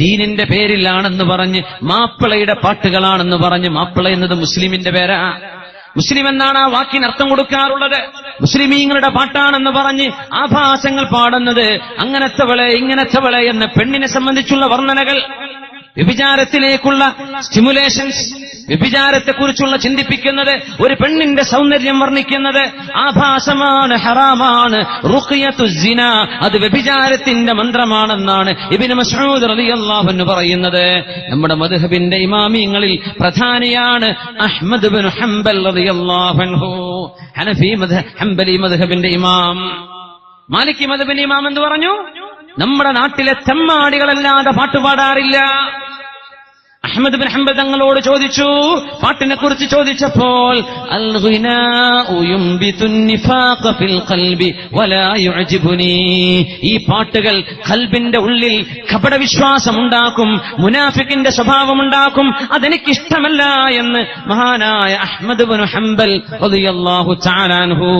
ദീനിന്റെ പേരിലാണെന്ന് പറഞ്ഞ് മാപ്പിളയുടെ പാട്ടുകളാണെന്ന് പറഞ്ഞ് മാപ്പിള എന്നത് മുസ്ലിമിന്റെ പേരാ. മുസ്ലിം എന്നാണ് ആ വാക്കിന് അർത്ഥം കൊടുക്കാറുള്ളത്. മുസ്ലിമീങ്ങളുടെ പാട്ടാണെന്ന് പറഞ്ഞ് ആഭാസങ്ങൾ പാടുന്നത് അങ്ങനത്തെവളെ ഇങ്ങനത്തെവളെ എന്ന പെണ്ണിനെ സംബന്ധിച്ചുള്ള വർണനകൾ. വ്യഭിചാരത്തിലേക്കുള്ള സ്റ്റിമുലേഷൻസ് വ്യഭിചാരത്തെക്കുറിച്ചുള്ള ചിന്തിപ്പിക്കുന്നത് ഒരു പെണ്ണിന്റെ സൗന്ദര്യം വർണിക്കുന്നത് ആഭാസമാണ് ഹറാമാണ്. റുഖിയത്തു അത് വ്യഭിചാരത്തിന്റെ മന്ത്രമാണെന്നാണ് ഇബിന് മസൂദ് റളിയല്ലാഹു അൻഹു പറയുന്നത്. നമ്മുടെ മധുഹബിന്റെ ഇമാമിയങ്ങളിൽ പ്രധാനിയാണ് Ahmad bin Hanbal Hanafi Hanbali മധുഹബിന്റെ ഇമാം. മാലിക്കി മദ്ഹബിന്റെ ഇമാം എന്ന് പറഞ്ഞു? നമ്മുടെ നാട്ടിലെ തെമ്മാടികളല്ലാതെ പാട്ടുപാടാറില്ല അഹമ്മദ് ബിൻ ഹംബൽ തങ്ങളോട് ചോദിച്ചു പാട്ടിനെ കുറിച്ച് ചോദിച്ചപ്പോൾ ഈ പാട്ടുകൾ കൽബിന്റെ ഉള്ളിൽ കപടവിശ്വാസം ഉണ്ടാക്കും മുനാഫിക്കിന്റെ സ്വഭാവം ഉണ്ടാക്കും അതെനിക്കിഷ്ടമല്ല എന്ന് മഹാനായ അഹമ്മദ് ബിൻ ഹംബൽ തആല അൻഹു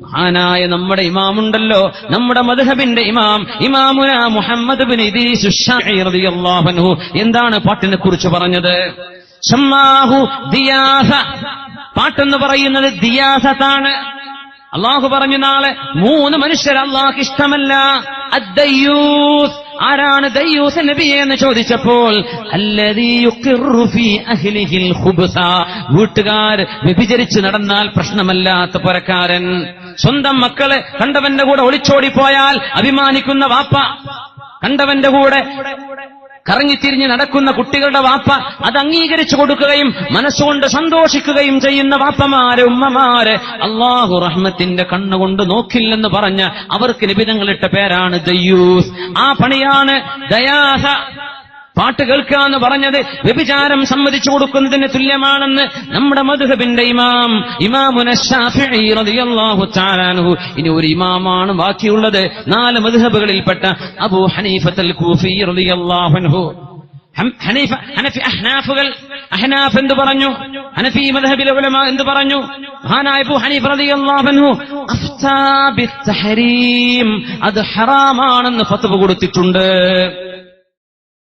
മഹാനായ നമ്മുടെ ഇമാമുണ്ടല്ലോ. നമ്മുടെ മധുഹബിന്റെ ഇമാം. ഇമാമുന മുഹമ്മദ് ബിൻ ഇദീസ് റളിയല്ലാഹു എന്താണ് പാട്ടിനെ കുറിച്ച് പറഞ്ഞത്? പാട്ടെന്ന് പറയുന്നത് ദിയാസത്താണ്. അള്ളാഹു പറഞ്ഞു നാളെ മൂന്ന് മനുഷ്യർ അള്ളാഹ് ഇഷ്ടമല്ല. അദ്ദയൂസ്. ആരാണ് ദയ്യൂസ് നബിയെ എന്ന് ചോദിച്ചപ്പോൾ വീട്ടുകാർ വ്യഭിചരിച്ച് നടന്നാൽ പ്രശ്നമല്ലാത്ത പുരക്കാരൻ. സ്വന്തം മക്കളെ കണ്ടവന്റെ കൂടെ ഒളിച്ചോടിപ്പോയാൽ അഭിമാനിക്കുന്ന വാപ്പ കണ്ടവന്റെ കൂടെ കറങ്ങിത്തിരിഞ്ഞ് നടക്കുന്ന കുട്ടികളുടെ വാപ്പ അത് അംഗീകരിച്ചു കൊടുക്കുകയും മനസ്സുകൊണ്ട് സന്തോഷിക്കുകയും ചെയ്യുന്ന വാപ്പമാരെ ഉമ്മമാരെ അള്ളാഹു റഹ്മത്തിന്റെ കണ്ണുകൊണ്ട് നോക്കില്ലെന്ന് പറഞ്ഞ് അവർക്ക് നിബിധങ്ങളിട്ട പേരാണ് ദയ്യൂസ്. ആ പണിയാണ് ദയാസ പാട്ട് കേൾക്കുക എന്ന് പറഞ്ഞത് വ്യഭിചാരം സമ്മതിച്ചു കൊടുക്കുന്നതിന് തുല്യമാണെന്ന് നമ്മുടെ മധുഹബിന്റെ ഇമാം ഇമാമുന ഇനി ഒരു ഇമാമാണ് ബാക്കിയുള്ളത്. നാല് മധുഹബുകളിൽപ്പെട്ട അബു ഹനീഫത്തുൽ കൂഫി റളിയല്ലാഹു ഹനീഫ ഹനഫി അഹ്നാഫുകൾ അഹ്നാഫ് എന്ത് പറഞ്ഞു? ഹനഫി മദ്ഹബിലെ ഉലമ എന്ത് പറഞ്ഞു? മഹാനായ അബൂ ഹനീഫ് റളിയല്ലാഹു അൻഹു അഫ്താ ബിത്തഹരീം അത് ഹറാമാണെന്ന് ഫത്വ കൊടുത്തിട്ടുണ്ട്.